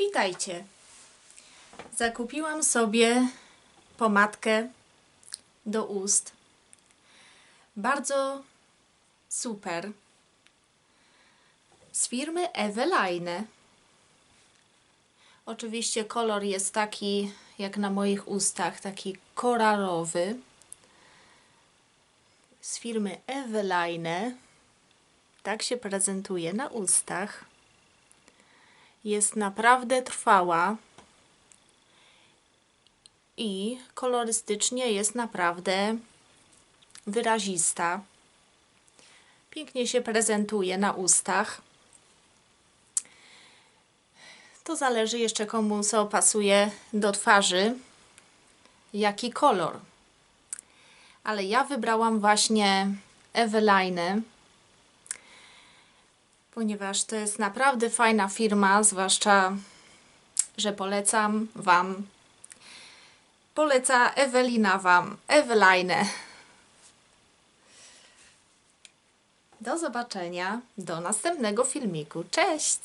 Witajcie. Zakupiłam sobie pomadkę do ust. Bardzo super. Z firmy Eveline. Oczywiście kolor jest taki jak na moich ustach, taki koralowy. Z firmy Eveline. Tak się prezentuje na ustach jest naprawdę trwała i kolorystycznie jest naprawdę wyrazista. Pięknie się prezentuje na ustach. To zależy jeszcze komu co pasuje do twarzy, jaki kolor. Ale ja wybrałam właśnie Eveline ponieważ to jest naprawdę fajna firma, zwłaszcza, że polecam Wam. Poleca Ewelina Wam, Eveline. Do zobaczenia, do następnego filmiku. Cześć!